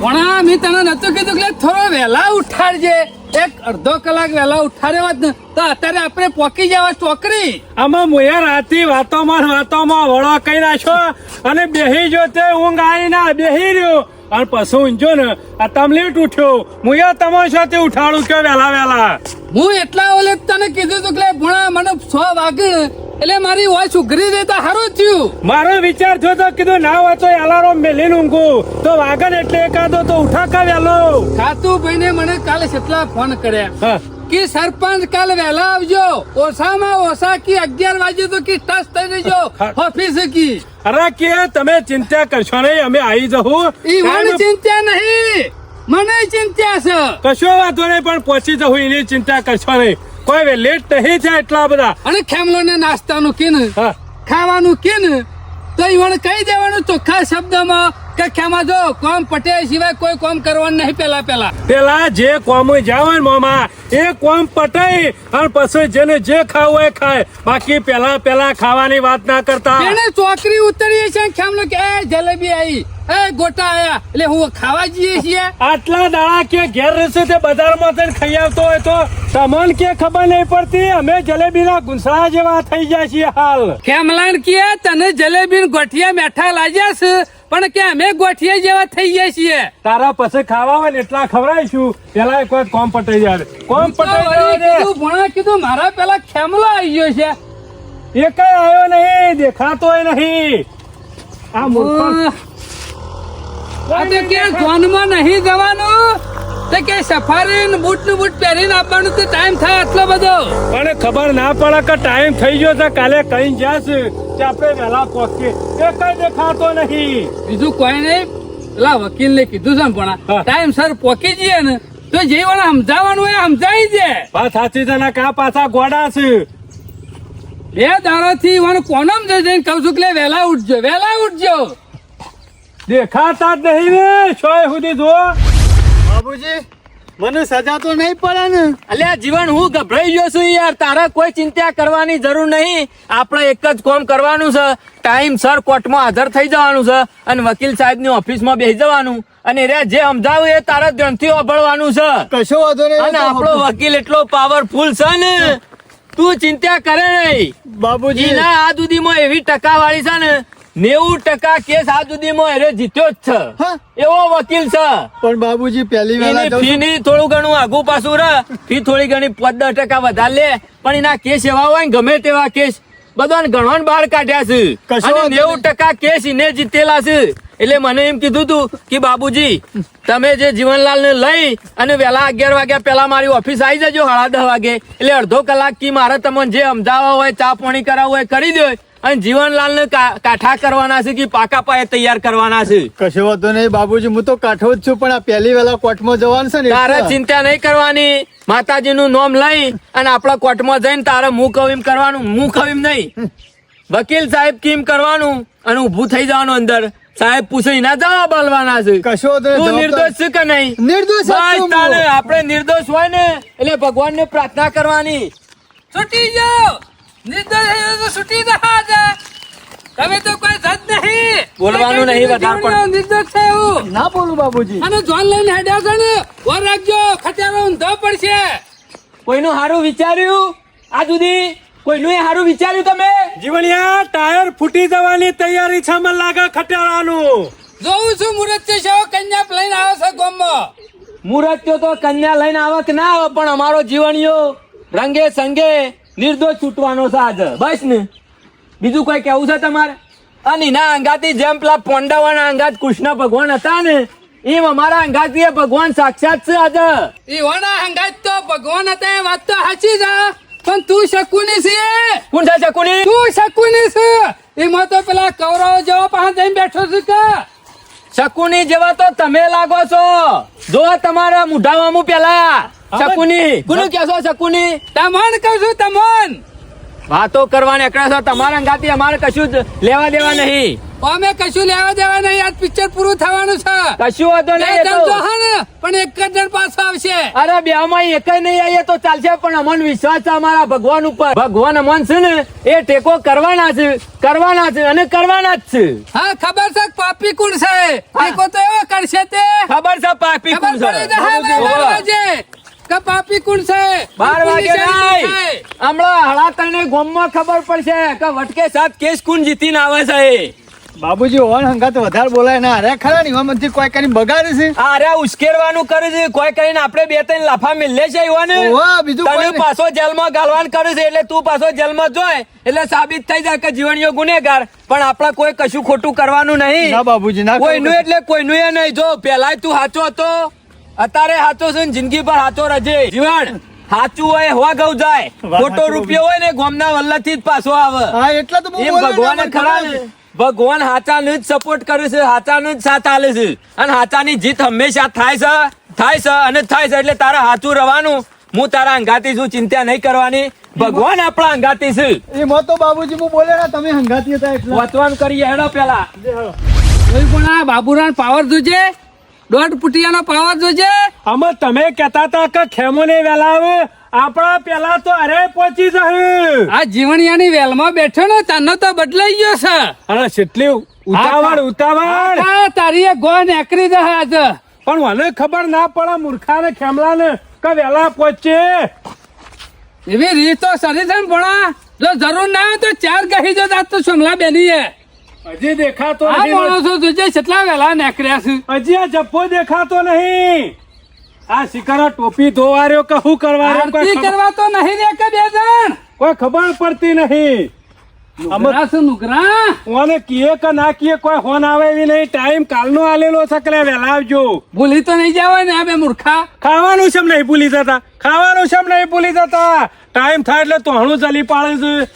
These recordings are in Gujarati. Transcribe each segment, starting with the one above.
પણ મેં તને નતું કીધું કે થોડો વહેલા ઉઠાડજે. એક અડધો કલાક વહેલા ઉઠાડ્યો ને તો અત્યારે આપણે પોકી જવા ટોકરી આમાં મુયા રાતી વાતોમાં વાતોમાં વળો કઈ નાખ્યો અને બેહી જો તે ઊંઘ આવી ના બેહી રહ્યો. અને પછી ઊંઘ્યો ને. આ તમ લેટ ઉઠ્યો. મુયા તમાશાથી ઉઠાડું કે વહેલા વહેલા? હું એટલા ઓલે તને કીધું તું કે ભણા મને સો વાગે એટલે મારી વોચ ઉઘરી દેતા સારું થયું. મારો વિચાર થયો તો કીધું ના હોય તો એલારો મેલીને ઊંઘું. તો વાગન એટલે એકાદો તો ઉઠાકા વેલો ખાતું ભાઈને મને કાલે કેટલા ફોન કર્યા. કે સરપંચ કાલે વહેલા આવજો. ઓછામાં ઓછા કી અગિયાર વાગે તો કી ટચ થઈ જજો. ઓફિસ કી. અરે કે તમે ચિંતા કરશો નહીં અમે આવી જવું ઈ મને ચિંતા નહીં. મને ચિંતા છે. કશો વાંધો નહીં પણ પહોંચી જવું એની ચિંતા કરશો નહીં. કોઈ વે લેટ નહીં છે એટલા બધા. અને ખેમલો ને નાસ્તાનું કે ને ખાવાનું કેને તો ઈવણ કહી દેવાનું ચોખ્ખા શબ્દમાં કે જો કોમ પટે સિવાય કોઈ કોમ કરવાનું નહીં પેલા પેલા. પેલા જે કોમ જાવ ને મોમાં એ કોમ પટાઈ અને પછી જેને જે ખાવું હોય એ ખાય. બાકી પેલા પેલા ખાવાની વાત ના કરતા. એને ચોકરી ઉતરીએ છે ખેમલો કે એ જલેબી આવી એ ગોટા આયા. એટલે હું ખાવા જઈએ છીએ. આટલા દાડા કે ઘેર રહેશે તે બજારમાં થઈને ખાઈ આવતો હોય તો તમને કે ખબર નહીં પડતી? અમે જલેબીના ગુંસળા જેવા થઈ જાય છીએ હાલ. ખેમલાન કે તને જલેબી ગોઠિયા મેઠા લાગ્યા છે? પણ કે અમે ગોઠીએ જેવા થઈ ગયા છીએ. તારા પછી ખાવા હોય ને એટલા ખવડાવીશું. પેલા એક વખત કોમ પટાઈ જાય કોમ પટાઈ કીધું ભણા કીધું મારા પેલા ખેમલો આવી ગયો છે. એ કઈ આવ્યો નહીં દેખાતોય નહીં. આ મૂર્ખ. આ તો કે જોનમાં નહીં જવાનું. તો કે સફારી ને બૂટનું બૂટ પહેરીને આપવાનું તો ટાઈમ થાય આટલો બધો. પણ ખબર ના પડે કે ટાઈમ થઈ ગયો છે કાલે કઈ જશે કે આપણે વહેલા પહોંચીએ. એ કઈ દેખાતો નહીં. બીજું કોઈ નહીં. પેલા વકીલ ને કીધું છે પણ ટાઈમ સર પહોંચી જઈએ ને તો જે વાળા સમજાવવાનું હોય એ સમજાવી દે. વાત સાચી છે ને કા પાછા ગોડા છે. બે દાડાથી મને કોનમ જઈ જઈને કઉ છું કે વહેલા ઉઠજો વહેલા ઉઠજો. દેખાતા જ નહીં ને છોય સુધી જો બાબુજી મને સજા તો નહીં પડે ને. અલ્યા જીવન હું ગભરાઈ ગયો છું યાર. તારા કોઈ ચિંતા કરવાની જરૂર નહીં. આપણે એક જ કોમ કરવાનું છે. ટાઈમ સર કોર્ટમાં હાજર થઈ જવાનું છે અને વકીલ સાહેબની ઓફિસમાં બેસી જવાનું. અને રે જે સમજાવું એ તારા ધ્યાનથી ઓભળવાનું છે. કશો વાંધો નહીં અને આપણો વકીલ એટલો પાવરફુલ છે ને. તું ચિંતા કરે નહીં. બાબુજી. ના આ દુધીમાં એવી ટકાવાળી છે ને. નેવું ટકા કેસ આ સુધીમાં એને જીત્યો જ છે. એવો વકીલ છે. પણ બાબુજી પહેલી વાર ફી ની થોડું ઘણું આગુ પાછું રહે ફી થોડી ઘણી પાંચ દસ ટકા વધારે લે. પણ એના કેસ એવા હોય ને ગમે તેવા કેસ. બધાને ગણવાને બહાર કાઢ્યા છે. અને નેવું ટકા કેસ એને જીતેલા છે. એટલે મને એમ કીધું તું કે બાબુજી તમે જે જીવનલાલ ને લઈ અને વહેલા અગિયાર વાગ્યા પહેલા મારી ઓફિસ આવી જજો સાડા દસ વાગે. એટલે અડધો કલાક કી મારે તમને જે સમજાવવા હોય ચા પાણી કરાવવું હોય કરી દો. અને જીવનલાલ ને કાઠા કરવાના છે કે પાકા પાયે તૈયાર કરવાના છે? કશો વાંધો નહીં બાબુજી હું તો કાઠો જ છું પણ આ પહેલી વેલા કોર્ટમાં જવાનું છે ને તારે ચિંતા નહીં કરવાની. માતાજીનું નામ લઈ અને આપણા કોર્ટમાં જઈને તારે મું કવિમ કરવાનું. મું કવિમ નહીં. વકીલ સાહેબ કેમ કરવાનું અને ઊભું થઈ જવાનું અંદર. સાહેબ પૂછે એના જવાબ આલવાના છે? કશો તું નિર્દોષ છે કે નહીં? નિર્દોષ આપણે નિર્દોષ હોય ને એટલે ભગવાન ને પ્રાર્થના કરવાની. છૂટી જાઓ નિર્દોષ તો છૂટી જા જા. તમે તો કોઈ જજ નહીં. બોલવાનું નહીં વધારે પણ. નિર્દોષ છે એવું ના બોલું બાબુજી અને જોન લઈને હેડ્યા છો ને? ઓર રાખજો ખટારો ઊંધો પડશે. કોઈનું સારું વિચાર્યું? આ સુધી કોઈનું સારું વિચાર્યું તમે? જીવણિયા ટાયર ફૂટી જવાની તૈયારી છે મને લાગે ખટેરાનું જોઉં છું મુરત છે શો કન્યા લઈને આવે છે ગોમમાં. મુહૂર્ત્યો તો કન્યા લઈને આવે કે ના આવે પણ અમારો જીવણીઓ રંગે સંગે નિર્દોષ છૂટવાનો છે આજે. બસ ને. બીજું કોઈ કેવું છે તમારે? અને એના અંગાથી જેમ પેલા પોંડાવાના અંગાત કૃષ્ણ ભગવાન હતા ને એમ અમારા અંગાથી ભગવાન સાક્ષાત છે આજે. એવાના અંગાત તો ભગવાન હતા એ વાત તો સાચી છે. પણ તું શકુની છે. કોણ છે શકુની? તું શકુની છે. એમાં તો પેલા કૌરવ જેવો પાસે જઈને બેઠો છું કે? શકુની જેવા તો તમે લાગો છો. જો તમારા મુઢાવામાં પેલા શકુની. કોનું કહેશો શકુની? તમન કહું છું તમન. વાતો કરવાની છો તમારા અંગાથી અમારે કશું જ લેવા દેવા નહીં. અમે કશું લેવા દેવા નહીં આ પિક્ચર પૂરું થવાનું છે. કશું હતો નહીં તો. પણ એક જ જણ પાછો આવશે. અરે બે માં એક નહીં આવીએ તો ચાલશે પણ અમન વિશ્વાસ છે અમારા ભગવાન ઉપર. ભગવાન અમન છે ને એ ટેકો કરવાના છે કરવાના છે અને કરવાના જ છે. હા ખબર છે પાપી કુણ છે? ટેકો તો એવો કરશે તે. ખબર છે પાપી કોણ છે. કે પાપી કોણ છે? બાર વાગે નહીં. હમણાં હળા તને ગોમમાં ખબર પડશે કે વટકે સાત કેસ કોણ જીતીને આવે છે બાબુજી ઓન હંગાત વધારે બોલાય ના અરે ખરા ને એમાંથી કોઈ કરી બગાડે છે? અરે ઉશ્કેરવાનું કરે છે કોઈ કરીને આપણે બે ત્રણ લાફા મિલે છે ઈવાને. બીજું કોઈ તને. પાછો જેલમાં ગાલવાન કરે છે એટલે તું પાછો જેલમાં જોય એટલે સાબિત થઈ જાય કે જીવણીઓ ગુનેગાર. પણ આપણા કોઈ કશું ખોટું કરવાનું નહીં. ના બાબુજી ના કોઈનું એટલે કોઈનું એ નહીં. જો પેલા તું સાચો હતો. અત્યારે હાચો છે ને જિંદગી પર હાચો રજે. જીવણ હાચું હોય હોવા ગૌ જાય. ખોટો રૂપિયો હોય ને ગોમના વલ્લથી જ પાછો આવે. હા એટલે તો એમ ભગવાને ખરા. ભગવાન હાચાને જ સપોર્ટ કરે છે હાચાનો જ સાથ આલે છે. અને હાચાની જીત હંમેશા થાય છે થાય છે અને થાય છે એટલે તારા હાચું રવાનું હું તારા અંગાતી છું ચિંતા નહીં કરવાની. ભગવાન આપણા અંગાતી છે. એમાં તો બાબુજી હું બોલે ને તમે અંગાતી હતા એટલે. વતવાન કરીએ હેડો પેલા. પણ આ? બાબુરાન પાવર જોજે દોઢ પુટિયાનો પાવા જોજે. અમે તમે કહેતા હતા કે ખેમો ને વેલા આવે આપણા પેલા તો અરે પહોંચી જાય આ જીવણિયાની વેલમાં બેઠો ને તને તો બદલાઈ ગયો છે. અરે કેટલી ઉતાવળ ઉતાવળ. તારી એ ગો નેકરી દે આજ. પણ મને ખબર ના પડે મૂર્ખા ને ખેમલા ને કે વેલા પહોંચે. એવી રીત તો સરી થઈ ભણા. જો જરૂર ના હોય તો ચાર કહી જો તો સમલા બેની હજી દેખાતો નથી. માણસો તુજે કેટલા વેલા છે. હજી આ જપ્પો દેખાતો નહીં. આ શિકારા ટોપી ધોવાર્યો કે શું કોઈ આરતી કરવા તો નહીં રે કે બે જણ? કોઈ ખબર પડતી નહીં. અમે નુગરા છે નુગરા? કોને કીએ કે ના કીએ કોઈ ફોન આવે એવી નહીં. ટાઈમ કાલનો આલેલો છે કે વહેલા આવજો. ભૂલી તો નહીં જવાય ને આ બે મૂર્ખા. ખાવાનું છે નહીં ભૂલી જતા? ખાવાનું છે નહીં ભૂલી જતા? ટાઈમ થાય એટલે તોહણું ચાલી પાડે છે.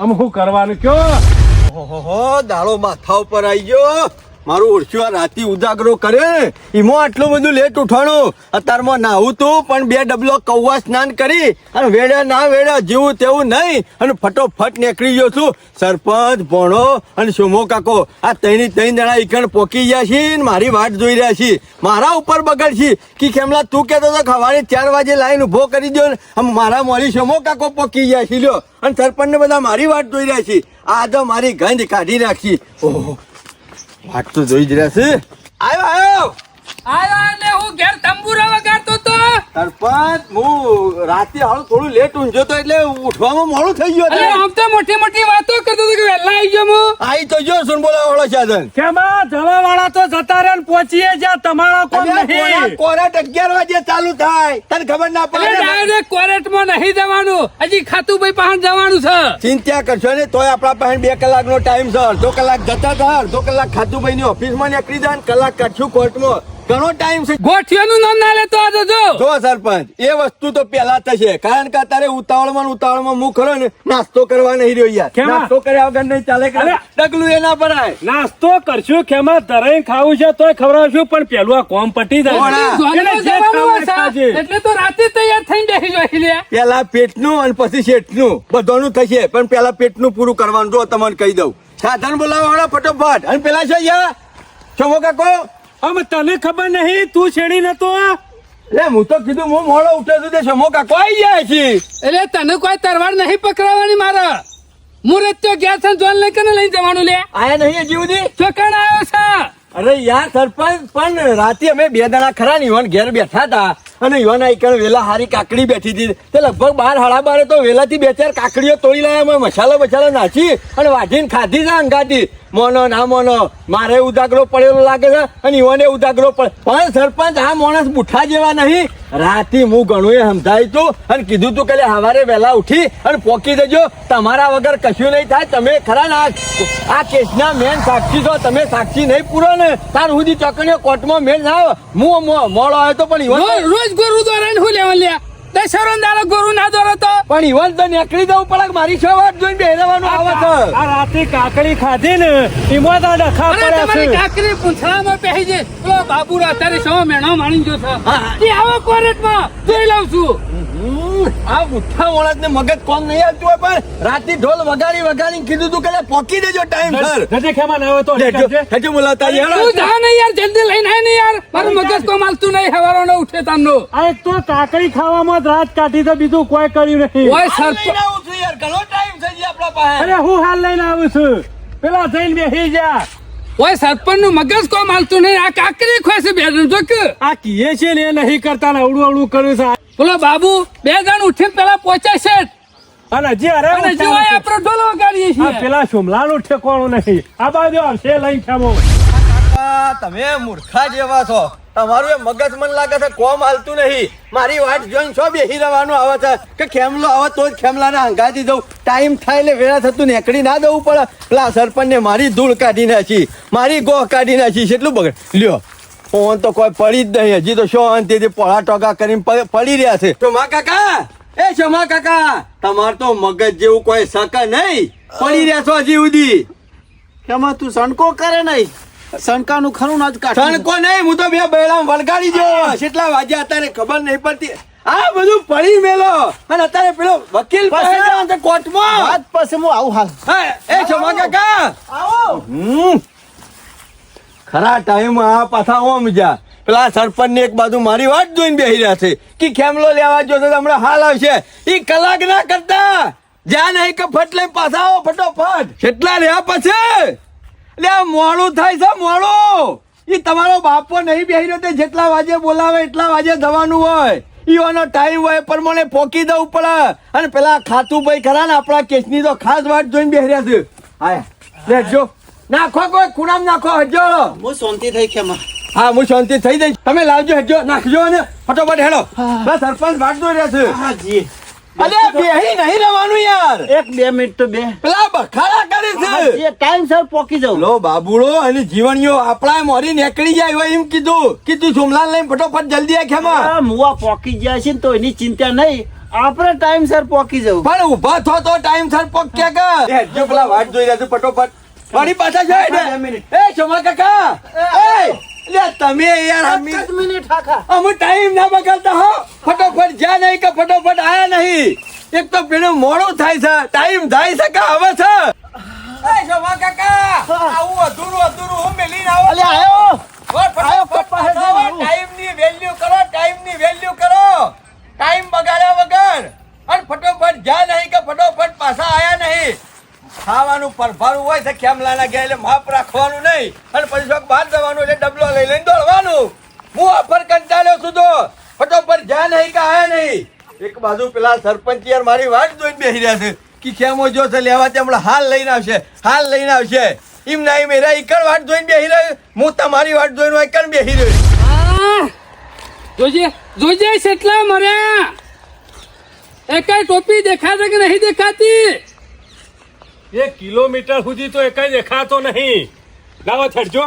આમ શું કરવાનું કયો? ઓહો દાડો માથા ઉપર આવી ગયો. મારું ઓળખ્યું રાતી ઉજાગરો કરે એમાં આટલું બધું લેટ ઉઠાણું. અત્યારમાં નાહું તું, પણ બે ડબલો કૌવા સ્નાન કરી, અને વેડા ના વેડા જેવું તેવું નહીં, અને ફટોફટ નીકળી ગયો છું. સરપંચ, ભોણો અને સોમો કાકો, આ તૈની ત્રણ જણા ઈકણ પોકી ગયા છે ને મારી વાટ જોઈ રહ્યા છે મારા ઉપર બગડ છે. કે કેમલા તું કહેતો તો ખવાની ચાર વાગે લાઈન ઊભો કરી દો ને. મારા મોરી સોમો કાકો પોકી ગયા છે, લ્યો. અને સરપંચ ને બધા મારી વાટ જોઈ રહ્યા છે. આ તો મારી ગંધ કાઢી નાખી. ઓહો વાટ તો જોઈ જ રહ્યા છે. આવ્યો આવ્યો આયો એટલે હું ઘેર તંબુરા વગાડતો તો. સરપંચ હું રાતે હાલ થોડું લેટ ઊંઝો તો એટલે ઉઠવામાં મોડું થઈ ગયું અરે આમ તો મોટી મોટી વાતો કરતો હતો કે વહેલા આવી ગયો હું. આઈ તો જો સુન બોલા વાળો સાધન. કેમાં? જવા વાળા તો જતા રહે ને પહોંચીએ જ્યાં તમારા કોણ નહીં? કોરેટ અગિયાર વાગે ચાલુ થાય. તને ખબર ના એટલે પડે ડાયરેક્ટ કોરેટમાં નહીં જવાનું. હજી ખાતું ભાઈ પાસે જવાનું છે. ચિંતા કરશો ને તોય આપણા પાસે બે કલાકનો ટાઈમ છે. અડધો કલાક જતા હતા અડધો કલાક ખાતું ની ઓફિસમાં નીકળી જાય કલાક કાઢશું કોર્ટમાં ઘણો ટાઈમ છે. ગોઠિયાનું નામ ના લેતો આ જો જો સરપંચ એ વસ્તુ તો પેલા થશે. કારણ કે તારે ઉતાવળમાં ઉતાવળમાં મુખ ખરો ને નાસ્તો કરવા નહીં રહ્યો યાર. નાસ્તો કર્યા વગર નહીં ચાલે કે ડગલું એના પર આય નાસ્તો કરશું કેમાં ધરાઈ ખાવું છે તોય ખવડાવશું પણ પેલું આ કોમ પટી જાય. એટલે તો રાતે તૈયાર થઈ બેસી જોઈ લે પેલા પેટનું અને પછી શેઠનું. બધાનું થશે પણ પેલા પેટનું પૂરું કરવાનું. જો તમને કહી દઉં. સાધન બોલાવો હળો ફટોફટ. અને પેલા છે યા છો કાકો આમ તને ખબર નહીં તું છેડી નતો એટલે હું તો કીધું હું મોડો ઉઠે છું તે છોમો કાકો આવી જાય છે. એટલે તને કોઈ તરવાર નહીં પકડાવવાની મારે. હું રત્યો ગયા છે જોન લઈ કને લઈ જવાનું લે. આયા નહીં સુધી? ચોકણ આવ્યો છે? અરે યાર સરપંચ પણ રાતે અમે બે દાણા ખરા ને યુવાન ઘેર બેઠા હતા. અને ઈવન આઈકણ વેલા હારી કાકડી બેઠી હતી. તે લગભગ બાર હાડા બારે તો વેલાથી બે ચાર કાકડીઓ તોડી લાયા અમે મસાલો બસાલો નાખી અને વાઢીને ખાધી ના અંગાથી. મોનો ના મોનો, મારે ઉદાગરો પડેલો લાગે છે અને ઈવને ઉદાગરો પડે. પણ સરપંચ, આ માણસ બુઠા જેવા નહીં. રાતી હું ઘણું એ સમજાયું તું અને કીધું તું કે સવારે વહેલા ઉઠી અને પોકી દેજો તમારા વગર કશું નહીં થાય, તમે ખરા ને? આ કેસના મેન સાક્ષી છો, તમે સાક્ષી નહીં પૂરો ને? તાર સુધી ચોકડીઓ કોર્ટમાં મેન આવે. હું મોડો આવ્યો તો પણ રોજ ગુરુ દ્વારા હું લેવા લ્યા? દશેરો ને દાડો ગોરું ના દોરો તો. પણ ઈવન તો નીકળી જવું પડે મારી છો વાત જોઈને બેરવાનું આવે છે. આ રાતે કાકડી ખાધી ને એમાં તો ડખા પડ્યા છે. કાકરી પૂંછડામાં પહેરી છે. પેલો બાબુ અત્યારે સૌ મેણો માણી જો છો. એ આવો કોરેટમાં? જોઈ લઉં છું. આ મુઠ્ઠા ને મગજ કોમ નહીં આવતું હોય પણ રાતે ઢોલ વગાડી વગાડી કીધું તું કે પોકી દેજો ટાઈમ સર. જજે ખેમા ના હોય તો લેજો, લેજો યાર. તું જા ને યાર જલ્દી લઈને આય ને યાર. મારું મગજ તો માલતું નહીં હવારો ન ઉઠે તમને. આ તો કાકડી ખાવામાં જ રાત કાઢી તો બીજું કોઈ કર્યું નહીં ઓય હાલ લઈને આવું છું યાર ઘણો ટાઈમ થઈ ગયો આપણા પાસે. અરે હું હાલ લઈને આવું છું. પેલા જઈને બેસી જા. ઓય સરપંચનું મગજ કોમ હાલતું નહીં. આ કાકરી ખોસે બેઠું જો કે? આ કીએ છે ને એ નહીં કરતા ને અવડું અવડું કર્યું છે. બોલો બાબુ બે જણ ઉઠીને પેલા પહોંચે છે. અને જે અરે અને જે આપણો ઢોલો વગાડીએ છીએ. પેલા સુમલાનું ઠેકવાનું નહીં. આ બાજુ આવશે લઈને ખેમો. તમે મૂર્ખા જેવા છો. તમારું એ મગજ મન લાગે છે કોમ હાલતું નહીં. મારી વાટ જોઈને છો બેસી રહેવાનું આવે છે. કે ખેમલો આવે તો જ ખેમલાને હંગાતી દઉં. ટાઈમ થાય એટલે વેળા થતું નીકળી ના દઉં પડે પેલા સરપંચને મારી ધૂળ કાઢી નાખી. મારી ગોહ કાઢી નાખી એટલું બગડ. લ્યો, ફોન તો કોઈ પડી જ નહીં. હજી તો શાંતિથી પોળા ટોકા કરીને પડી રહ્યા છે. ચોમા કાકા, એ શોમા કાકા, તમાર તો મગજ જેવું કોઈ શક નહીં. પડી રહ્યા છો હજી સુધી. કેમાં તું સણકો કરે નહીં? સણકાનું ખરું ના જ કાઢું સણકો નહીં હું તો બે બેડા વળગાડી જો કેટલા વાગ્યા અત્યારે ખબર નહીં પડતી. આ બધું પડી મેલો. અને અત્યારે પેલો વકીલ પાસે કોર્ટમાં. વાત પાસે હું આવું હાલ. એ છમા કાકા? આવો. હમ. ખરા ટાઈમ આ પાછા ઓમ જા. પેલા સરપંચ એક બાજુ મારી વાત જોઈને બેહી રહ્યા છે. કે ખેમલો લેવા જો તો હમણાં હાલ આવશે. એ કલાક ના કરતા. જ્યાં નહીં કે ફટ લઈને પાછા આવો ફટોફટ. કેટલા રહ્યા પછી. એટલે મોડું થાય છે મોડું. એ તમારો બાપો નહીં બેહી રહ્યો જેટલા વાજે બોલાવે એટલા વાજે જવાનું હોય. ઈઓનો ટાઈમ હોય પ્રમાણે પોકી દઉં પડે. અને પેલા ખાતું ભાઈ ખરા ને આપણા કેસની તો ખાસ વાટ જોઈને બેસી રહ્યા છે. હા લેજો નાખો કોઈ ખૂણામ નાખો હજો હું શાંતિ થઈ કે હા હું શાંતિ થઈ જઈશ. તમે લાવજો હજો નાખજો ને ફટોફટ હેડો. બસ સરપંચ વાટ જોઈ રહ્યા છે. હા જી અરે બેહી નહીં રહેવાનું યાર. એક બે મિનિટ તો બે. પેલા બખાડા કરે છે. જે ટાઈમ સર પોકી જાઉં. લો બાબુડો અને જીવણીઓ આપણા મોરી નીકળી જાય હોય એમ કીધું. કીધું સુમલાલ લઈને ફટોફટ જલ્દી આ ખેમા. મુવા પોકી ગયા છે તો એની ચિંતા નહીં. આપણે ટાઈમ સર પોકી જવું પણ ઊભા થો તો ટાઈમ સર પક્યા કા જો પેલા વાટ જોઈ રહ્યા છે ફટોફટ. મારી પાછા બે જોઈ મિનિટ. એ સોમા કાકા. એ લે તમે યાર અમી- મિનિટ હાખા. અમે ટાઈમ ના બગાડતા હો. ફટોફટ જ્યાં નહીં કે ફટોફટ આયા નહીં. એક તો પેલું મોડું થાય છે ટાઈમ થાય છે કે હવે છે? એ શોભા કાકા આવું અધૂરું અધૂરું હું મેલીને આવો. અલે આયો. આયો પપ્પા ટાઈમની વેલ્યુ કરો ટાઈમની વેલ્યુ કરો. ટાઈમ બગાડ્યા વગર. અને ફટોફટ જ્યાં નહીં કે ફટોફટ પાછા આયા નહીં. ખાવાનું પરભારું હોય છે, ખેમલાના ઘેર એટલે માપ રાખવાનું નહીં. અને પછી શોખ બહાર જવાનું એટલે ડબલો લઈ લઈને દોડવાનું. હું ઓફર કંટાળ્યો છું તો ફટોફટ જ્યાં નહીં કે આયા નહીં. એક બાજુ પેલા સરપંચ યાર મારી વાટ જોઈને બેસી રહ્યા છે કે ખેમો જો છે, લેવા તે હમણાં હાલ લઈને આવશે, હાલ લઈને આવશે. એમ ના એમ એરા ઈકર વાટ જોઈને બેસી રહ્યો હું તમારી વાટ જોઈને એકણ કણ બેસી રહ્યો જોજે જોજે કેટલા મર્યા? એકાય ટોપી દેખાશે કે નહીં દેખાતી? એક કિલોમીટર સુધી તો એકય દેખાતો નહીં. લાવો છડજો.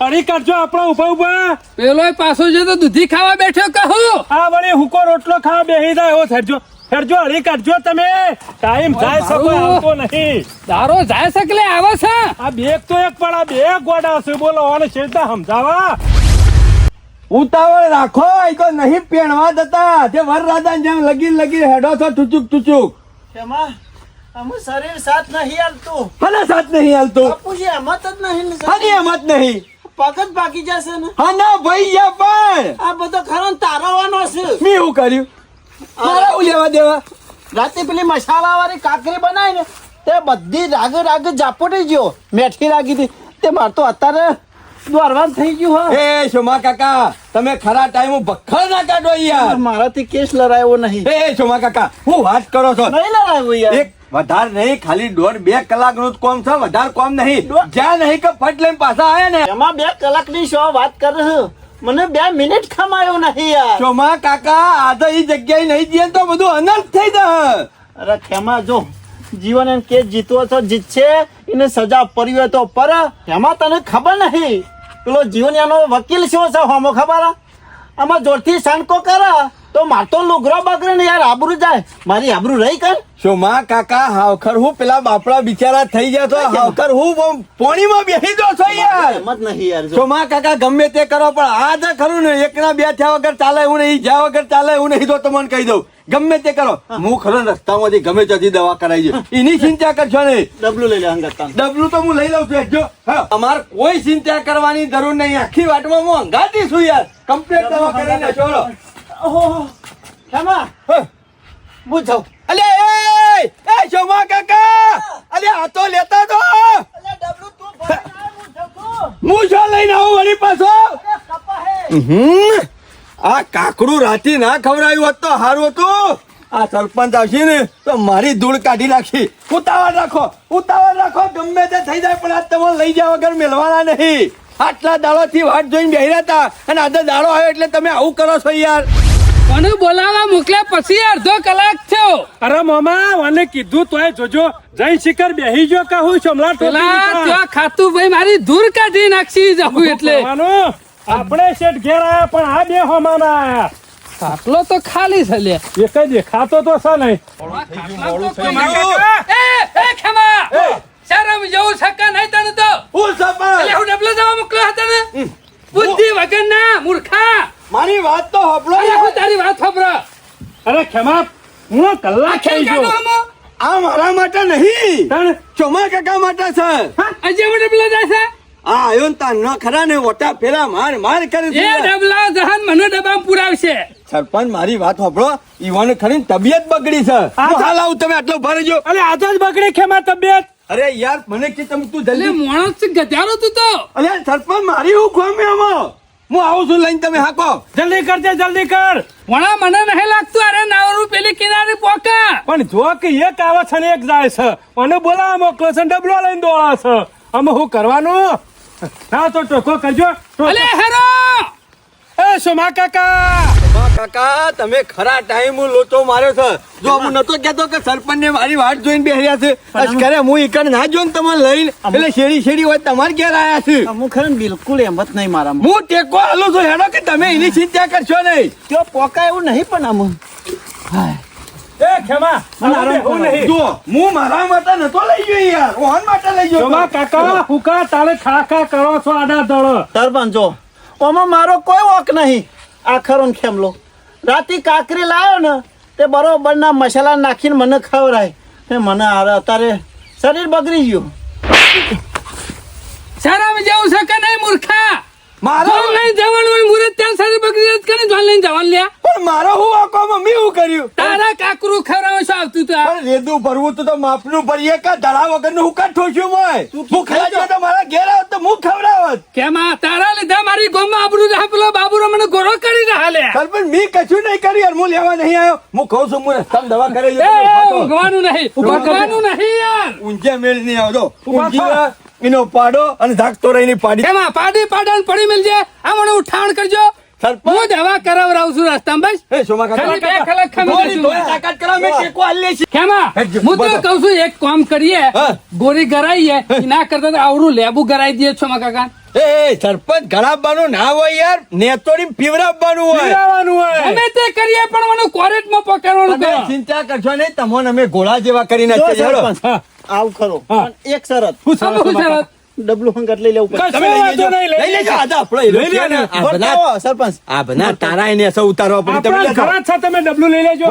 અડી કરજો આપણા ઊભા ઊભા. પેલો પાછો છે તો દૂધી ખાવા બેઠો કહું. આ વળી હુકો રોટલો ખાવા બેહી જાય? એવો છડજો. છડજો અડી કરજો તમે. ટાઈમ જાય શકો આવતો નહીં. તારો જાય શકલે આવે છે? આ બેગ તો એક પણ આ બે ગોડા છે. બોલો અને શેરદા સમજાવા. ઉતાવળ રાખો એ તો નહીં પેણવા જતા જે વર રાજા જેમ લગી લગી હેડો છો ટુચુક ટુચુક. કેમાં? અમુ શરીર સાથ નહીં હાલતું. મને સાથ નહીં હાલતું. બાપુજી એમત જ નહીં ને હની જ નહીં. પગ જ બાકી જશે ને? હા ના ભાઈ યા પણ. આ બધો ખરો ને છે. મેં એવું કર્યું? મારા હું લેવા દેવા? રાતે પેલી મસાલા વાળી કાકરી બનાવી ને તે બધી રાગ રાગ જાપોટી ગયો. મેઠી રાખી હતી. તે માર તો અત્યારે દ્વારવાન થઈ ગયું એ શોમા કાકા તમે ખરા ટાઈમ ભખર ના કાઢો યાર. મારાથી કેસ લડાયો નહીં. એ શોમા કાકા હું વાત કરો છો? નહીં લડાયો યાર. એક વધારે નહીં ખાલી દોઢ બે કલાકનું કોમ છે વધારે કોમ નહીં. જ્યાં નહીં કે ફટ લઈને પાછા આયા ને. એમાં બે કલાકની શો વાત કર છે. મને બે મિનિટ ખમાયો નહીં યાર. શોમા કાકા આ તો એ જગ્યાએ નહીં જઈએ તો બધું અનર્થ થઈ જાય અરે ખેમા જો જીવન એમ કે જીતવો તો જીતશે એને સજા પડી હોય તો પર. એમાં તને ખબર નહીં? પેલો જીવન એનો વકીલ શું છે હોમો ખબર આમાં જોરથી સાંકો કરે. તો માર તો લુગરો બગડે ને યાર આબરૂ જાય. મારી આબરૂ રહી કર. શોમા કાકા હાવખર હું? પેલા બાપડા બિચારા થઈ ગયા તો હાવખર હું? પોણીમાં બેસી દો છો યાર. મત નહીં યાર જો. શોમા કાકા ગમે તે કરો પણ આ જ ખરું ને એકના બે થયા વગર ચાલે હું નહીં જ્યાં વગર ચાલે હું નહીં તો તમને કહી દઉં. ગમે તે કરો. હું. ખરો રસ્તામાંથી ગમે ત્યાંથી દવા કરાવી જાય એની ચિંતા કરશો નહીં. ડબલું લઈ લેવા ડબલું તો હું લઈ લઉં છું જો. અમારે કોઈ ચિંતા કરવાની જરૂર નહીં. આખી વાટમાં હું અંગાતી છું યાર. કમ્પ્લેટ દવા કરીને ચોલો ઓહો હેમા હા. જાઉં. અલે એ કાકા! અલે આ તો લેતા તો! હું જો લઈને આવું વળી પાછો? આ કાકડું રાતી ના ખવડાયું હોત તો સારું હતું. આ સરપંચ આવશે ને તો મારી ધૂળ કાઢી નાખી. ઉતાવળ રાખો ઉતાવળ રાખો ગમે તે થઈ જાય પણ આ તમે લઈ જાવ વગર મેળવાના નહીં. આટલા દાડોથી વાટ જોઈને બેહી હતા અને આજે દાડો આવ્યો એટલે તમે આવું કરો છો યાર. મને બોલાવા મોકલ્યા? પછી અડધો કલાક થયો. અરે મામા મને કીધું તોય જોજો. જય શિખર બેહી જો કહું સમલા પેલા તો ખાતું ભાઈ મારી ધૂર કાઢી નાખી જવું એટલે. આપણે શેઠ ઘેર આયા પણ આ બે હોમાના આયા. ખાટલો તો ખાલી છે લે. એક જ ખાતો તો છે નહીં. એ એ ખેમા. શરમ જેવું છે કે નહીં તને તો? હું એટલે હું ડબલો જવા મોકલ્યો હતો ને? બુદ્ધિ વગર ના મૂર્ખા. મારી વાત તો હબળો અરે તારી વાત હબળો અરે ક્ષમા હું કલાક થઈ ગયો. આ મારા માટે નહીં. તણ? ચોમા કાકા માટે છે. અજય મને ડબલો જાય છે? આ આયો ને તાર ન ખરા ને ઓટા પેલા માર માર કરી એ ડબલા જહાન મને ડબા પુરાવશે. સરપંચ મારી વાત સાંભળો. ઈવાને ખરી તબિયત બગડી છે. આ હું હાલ આવું તમે આટલો ભરજો અરે આજે જ બગડી ખેમા તબિયત. અરે યાર મને કે તમે તું જલ્દી માણસ ગધારો તું તો. અરે સરપંચ મારી હું ખોમે આમાં? હું આવું છું લઈને તમે હાકો. જલ્દી કરજે જલ્દી કર. વણા મને નહીં લાગતું અરે નાવરું પેલી કિનારે પોકા. પણ જો કે એક આવે છે ને એક જાય છે. મને બોલાવા મોકલો છે ડબલો લઈને દોડા છે અમે શું કરવાનું? ના તો ટોકો કરજો. અલે હેરો! એ સોમા કાકા! વાહ, કાકા તમે ખરા ટાઈમ લોચો માર્યો છે. જો હું નતો કેતો કે સરપંચ ને મારી વાટ જોઈને બેહ્યા છે. અસ્કરે હું ઈકણ ના જોઈને તમે લઈને એટલે શેરી શેરી હોય તમારે ઘેર આયા છે. અમુક ખરે બિલકુલ એમ નહીં મારામાં હું ટેકો આલું છું હેડો કે તમે એની ચિંતા કરશો નહીં. તો પોકા એવું નહીં પણ આમ. એ ખેમા હું કરો. નહીં. જો હું મારા માટે નતો લઈ ગયો યાર. ઓહન માટે લઈ ગયો કાકા હુકા તારે ખા ખા કરો છો આડા દળો સરપંચ જો ઓમાં મારો કોઈ વોક નહીં. આખરો ખેમલો. રાતે કાકરી લાવ્યો ને, તે બરોબરના મસાલા નાખીને મને ખવડાય. ને મને અત્યારે શરીર બગડી ગયું. શરમ જેવું છે કે નહીં, મૂર્ખા? મારો જોન લઈને જવાનું મુરત ત્યાં સારી બકરી જ કરે જોન લઈને જવાનું લ્યા. પણ મારો હું વાંકો મમ્મી હું કર્યું? તારા કાકરું ખવડાવવા શું આવતું તું પણ રેદું ભરવું તો તો માપનું ભરીએ કે ધડા વગરનું હું કાં ઠોક્યું મોય? હું ખાઈ તો મારા ઘેર આવત તો હું ખવડાવત. કેમ આ તારા લીધા મારી ગોમાં આબરૂ રહે પેલો બાબુરો મને ગોળો કરી રહ્યા લે પણ મી કશું નહીં કરી યાર હું લેવા નહીં આવ્યો. હું કહું છું હું રસ્તામાં દવા કરે ઊંઘવાનું નહીં ઊંઘવાનું નહીં યાર. ઊંઝે મેળ નહીં આવતો એનો પાડો અને ધાકતો રહીને પાડી એમાં પાડી પાડા પડી મળજે આ મને ઉઠાણ કરજો. હું દવા કરાવરાવું છું રસ્તામાં બસ. હે સોમા કાકા બે કલાક ખમી જશું. તાકાત કરો અમે ટેકો આલીએ છીએ કેમાં હું તો બતાવો. છું એક કામ કરીએ. ગોરી ગરાઈએ. ના કરતા તો આવડું લેબુ ગરાઈ દઈએ છો કાકા. એ સરપંચ ના હોય યાર. નેતોડી પીવડાવવાનું હોય. પીવડાવવાનું હોય. અમે તે કરીએ પણ મને કોરેટમાં પકડવાનું ચિંતા કરશો નહીં તમને અમે ઘોડા જેવા કરી નાખીએ હેડો. સરપંચ હા. આવ ખરો એક શરત શું? શરત? ડબલું હંગાત લઈ લેવું સરપંચ. આ તારા એને ઉતારવા પડે. છે તમે ડબલું લઈ લેજો.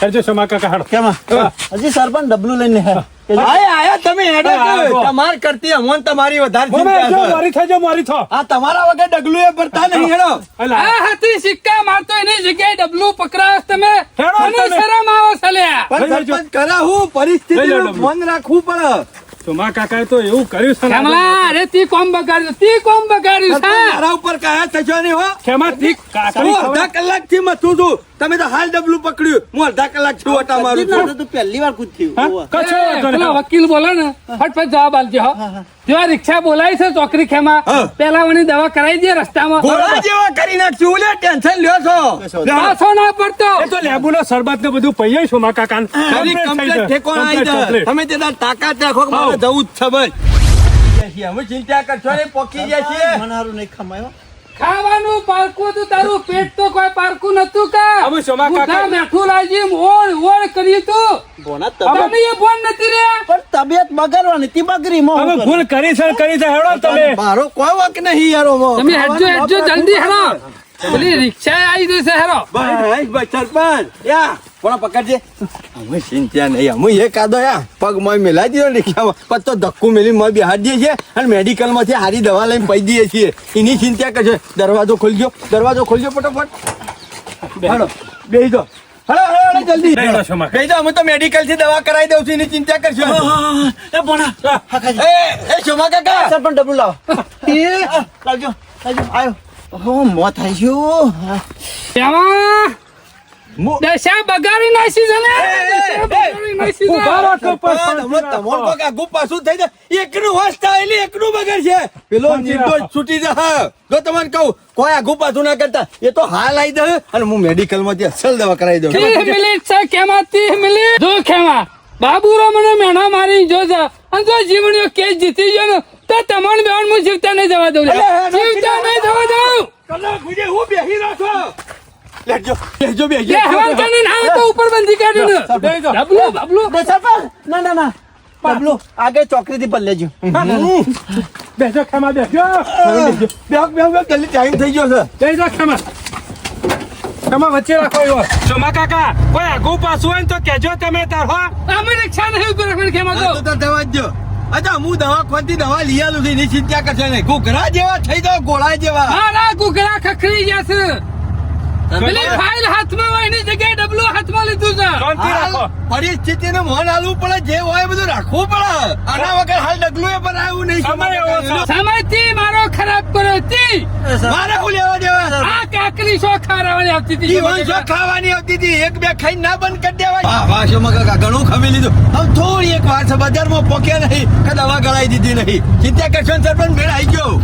કરજો સોમા કાકા હાડો કેમાં હજી સરપંચ ડબલું લઈને આયા તમે હેડો તમાર કરતી અમોન તમારી વધારે ચિંતા જો થજો મોરી થો. આ તમારા વગર ડગલું એ ભરતા નહીં હેડો. આ હાથી સિક્કા મારતો એની જગ્યાએ ડબલું પકડાશ તમે. હેડો શરમ આવો સલ્યા પણ સરપંચ કરા હું પરિસ્થિતિનું મન રાખવું પડે. સોમા કાકા તો એવું કર્યું છે ને. કમલા? અરે તી કોમ બગાડ્યું તી કોમ બગાડ્યું છે. મારા ઉપર કયા થશો નહીં હો. ખેમા તી કાકા અડધા કલાકથી મથું છું? તમે તો હાલ ડબલું પકડ્યું. હું અડધા કલાક છું વટા મારું છું. તો પહેલી વાર કૂદ થયું કશો પેલો વકીલ બોલે ને ફટફટ જવાબ આલજો જો રિક્ષા બોલાય છે ચોકરી ખેમાં પેલા વણી દવા કરાવી દે રસ્તામાં. ઘોડા જેવા કરી નાખશું. ઓલે ટેન્શન લ્યો છો. પાછો ના પડતો. એ તો લેબુનો શરબત ને બધું પૈયે સોમા કાકા તારી કમ્પ્લેટ ઠેકોણા આવી દે તમે તે દાડ તાકાત રાખો કે મારે જવું જ છે ભાઈ. અમે ચિંતા કરશો નહીં પોકી ગયા છીએ. મને હારું નહીં ખમાયો ખાવાનું પારકું હતું તારું પેટ તો કોઈ પારકું નતું કા. અમે સોમા કાકા- મેઠું લાજી ઓળ ઓળ કરી તું. બોના તબિયત તમે એ ફોન નથી રે. પણ તબિયત બગડવાની તી બગડી મો અમે ભૂલ કરી છે કરી છે હેડો તમે. મારો કોઈ વક નહીં યાર મો તમે હેડજો હેડજો જલ્દી હેડો. પેલી રિક્ષા આવી જશે હેડો. ભાઈ ભાઈ સરપંચ. યા. પણ પકડજે? અમે ચિંતા નહીં અમે એ કાદો યા પગ મોય મેલાઈ દીધો ને પછી તો ધક્કું મેલી મોય બિહાર દઈએ છીએ અને મેડિકલમાંથી હારી દવા લઈને પૈ દઈએ છીએ. એની ચિંતા કરશે દરવાજો ખોલજો દરવાજો ખોલજો ફટોફટ. હાલો બેહી દો. હલો હલો જલ્દી. બેહી દો, અમે તો મેડિકલથી દવા કરાવી દઉં છું એની ચિંતા કરશો એ ભોણા એ એ શોમા કાકા. સર પણ ડબલ લાવો. એ. લાવજો લાવજો. આયો. ઓહો મોત આવી ગયું. દશા બગાડી નાખી છે ને દશા બગાડી નાખી છે. ઊભા રહો તો પગ આઘું પાછું થઈ જાય એકનું થાય એટલે એકનું બગડ છે પેલો નિર્દોષ છૂટી જશે જો તમને કહું કોઈ આઘું પાછું ના કરતા એ તો હાલ આવી દે અને હું મેડિકલમાંથી અસલ દવા કરાવી દઉં ત્રીસ મિનિટ છે કેમાં ત્રીસ મિનિટ જો ખેમા બાબુરો મને મેણા મારી જો છે અને જો જીવણીઓ કેસ જીતી ગયો ને તો તમારું બેન હું જીવતા નહીં જવા દઉં જીવતા નહીં જવા દઉં કલાક હું બેસી રહ્યો છું લેજો લે હવાન કરીને ના તો ઉપર બંધી કાઢ્યું ને ડબલું બબલું બે સરપંચ ના ના ના. ડબલું આગે ચોકરી થી પર લેજો બેસો ખેમા બેસો બેહો બેહો બેહો જલ્દી ટાઈમ થઈ ગયો છે. બેસો ખેમા. ખેમા વચ્ચે રાખો એવો. સોમા કાકા કોઈ આગુ પાછું હોય ને તો કેજો તમે તાર હો. અમે રિક્ષા નહીં ઉપર રાખવાની ખેમા તો તો દવા જ અચ્છા હું દવા ખોટી દવા લઈ આલું છું એની ચિંતા કરશે નહીં. ઘૂઘરા જેવા થઈ જાવ ગોળા જેવા. હા કુકડા ખખડી જશે પેલી ફાઇલ હાથમાં હોય એની જગ્યાએ ડબલું હાથમાં લીધું છે. શાંતિ રાખો. પરિસ્થિતિને મોન આલવું પડે જે હોય બધું રાખવું પડે. આના વગર હાલ ડગલું એ પણ નહીં. સમય એવો છે. મારો ખરાબ કર્યો. હતી મારે હું લેવા દેવા? આ કાકરી શો ખારાવાની આવતી હતી? જીવન શો ખાવાની આવતી હતી? એક બે ખાઈ ના બંધ કરી દેવાય. વાહ કાકા ઘણું ખમી લીધું. હવે થોડી એક વાર છે બજારમાં પોક્યા નહીં કે દવા ગળાઈ દીધી નહીં. ચિંતા કરશો સરપંચ મેળ આવી ગયો.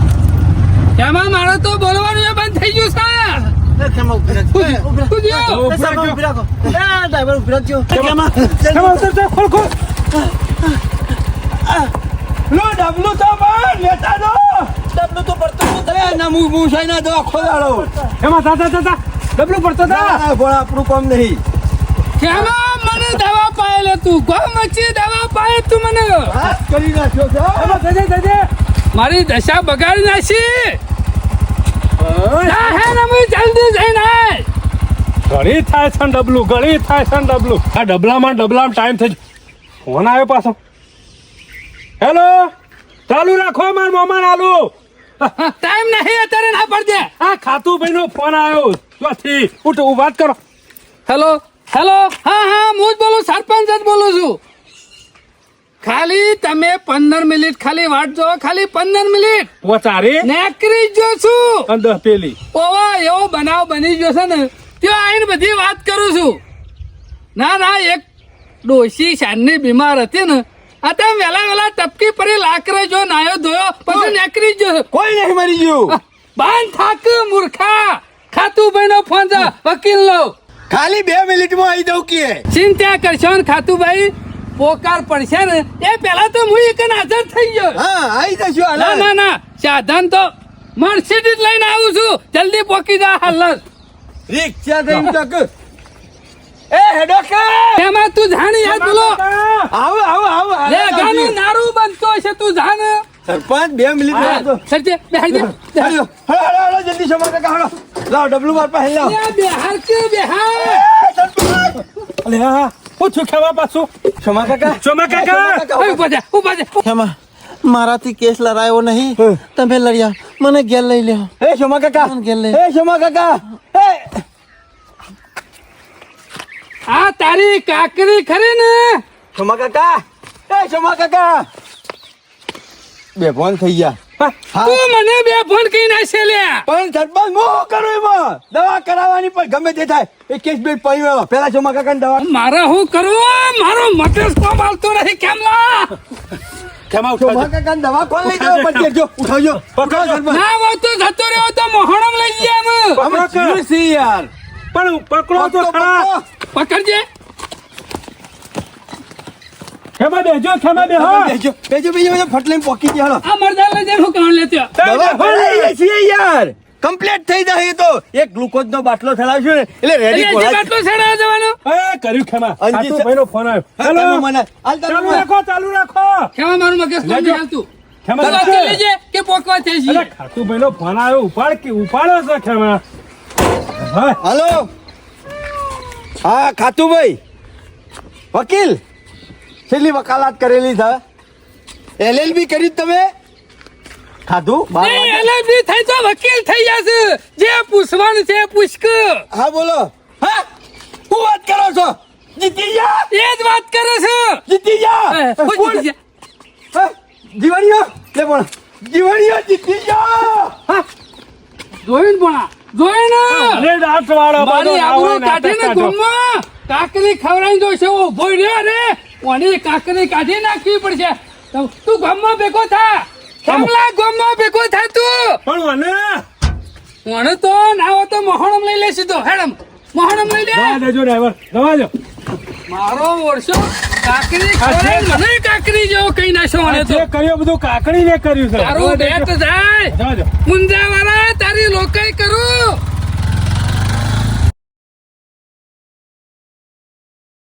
એમાં મારો તો બોલવાનું બંધ થઈ ગયું છે. ડબલું પડતો ના આપણું કામ નહીં કેમાં મને દવા પાયેલે તું મચી દવા પાયે તું મને કરી નાખ્યો છે મારી દશા બગાડી નાખી જલ્દી જઈને. ઘણી થાય છે ડબલું ઘડી થાય છે ડબલું. આ ડબલામાં ડબલામાં ટાઈમ થઈ ફોન આવ્યો પાછો. હેલો? ચાલુ રાખો માર મોમાન આલુ. ટાઈમ નહીં અત્યારે ના પડજે. આ ખાતું ભાઈ નો ફોન આવ્યો. ચોથી ઉઠ વાત કરો. હેલો? હેલો? હા હા હું જ બોલું સરપંચ જ બોલું છું. ખાલી તમે પંદર મિનિટ ખાલી વાટ જો ખાલી પંદર મિનિટ. પોચારે નેકરી જ છું અંદર પેલી. ઓવા એવો બનાવ બની ગયો છે ને ત્યાં આવીને બધી વાત કરું છું. ના ના એક ડોશી શાનની બીમાર હતી ને આ તમે વેલા વેલા ટપકી પડી લાકરે જો નાયો ધોયો પછી નેકરી જો કોઈ નહીં મરી ગયું. બાન થાક મૂર્ખા. ખાતું ભાઈનો ફોન જા વકીલ લો. ખાલી બે મિનિટમાં આવી દઉં કે. ચિંતા કરશો ને ખાતુભાઈ. પોકાર પડશે ને એ પેલા તો હું એક હાજર થઈ ગયો. હા આવી જશો ના ના ના સાધન તો મર્સિડીઝ લઈને આવું છું. જલ્દી પોકી જા હાલ. રિક્ષા થઈને તક એ હેડો કે એમાં તું જાણી યાર બોલો. આવો આવો આવો લે. ગાનું નારું બનતો છે તું જાણ. સરપંચ બે મિનિટ લાવો. સરજે બેહાડ દે હાલો, હાલો, જલ્દી સમા કાકા હાલો. લાવ ડબલું માર પાસે લાવો લે, બેહાર કે બેહાર અલે હા હા. પૂછું ખેવા પાછું. શોભા કાકા. સોમા કાકા. ઓય, ઊભા જા ઊભા જા. ખેમા મારાથી કેસ લડાયો નહીં. તમે લડ્યા. મને ઘેર લઈ લ્યો. એ શોમા કાકા. મને ઘેર લે. એ શોમા કાકા. એ આ તારી કાકરી ખરી ને? શોમા કાકા. એ શોમા કાકા. બે ફોન થઈ ગયા. તું મને બે ફોન કઈ નાખશે લે. પણ સરપંચ હું કરું એમાં? દવા કરાવવાની પણ ગમે તે થાય. એ કેસ બે પડી પેલા શોમા કાકા દવા? મારા હું કરું? મારો મગજ તો આવતો નહીં કેમ લા? ઉઠાવજો? કાકા દવા કોણ લઈ જાવ જો ઉઠાવજો. પકડો સરપંચ ના હોય તો જતો રહ્યો તો મોહણમ લઈ ગયા અમે serious યાર. પણ પકડો તો ખરા. પકડજે. ખેમા બેજો ખેમા બેહો બેજો બેજો બેજો બેજો ફટ લઈને પોકી દે હાલો. આ મરદા લઈ જઈને હું કામ લેતો દવા કરાવીએ છીએ યાર. કમ્પ્લીટ થઈ જાય તો. એક ગ્લુકોઝ નો બાટલો ચડાવશું ને એટલે રેડી એટલે બાટલો ચડાવવા જવાનો? એ કર્યું ખેમા. અંજી ભાઈનો ફોન આવ્યો. હેલો. મને. હાલ ચાલુ રાખો ચાલુ રાખો. કેવા મારું મગજ તો નહીં હાલતું ખેમા તો વાત કરી લેજે કે પોકવા થઈ અરે છીએ ભાઈનો ફોન આવ્યો. ઉપાડ કે ઉપાડો છે ખેમા? હા. હાલો. હા ખાતુભાઈ વકીલ. છેલ્લી વકાલાત કરેલી છે? એલએલબી કરી તમે? ખાધું? બાર એ થઈ તો વકીલ થઈ જશે. જે પૂછવાનું છે એ પૂછક. હા બોલો. હા? હું વાત કરો છો? જીતી જા એ જ વાત કરે છે. જીતી જા જીવણીઓ લે પણ જીવણીઓ જીતી જા જોઈન ને જોઈન જોયું દાંત વાળો મારી આબરૂ કાઢીને કાઢો. ગોમમાં કાકરી ખવડાવી દો છે ઊભો રે રે. ઓની કાકરી કાઢી નાખવી પડશે. તો ગામમાં ભેગો થા. કમલા ગામમાં ભેગો થા તું. પણ ઓને ઓને તો ના હો તો મોહણમ લઈ લે સીધો. હેડમ. મોહણમ લઈ લે. જવા દેજો ડ્રાઈવર. જવા જો મારો વર્ષો કાકરી આ મને કાકરી જેવો કઈ નાશો મને તો જે કર્યો બધું કાકડીને કર્યું છે. તારું બેટ જાય. મુંજા વાળા તારી લોકાઈ કરું.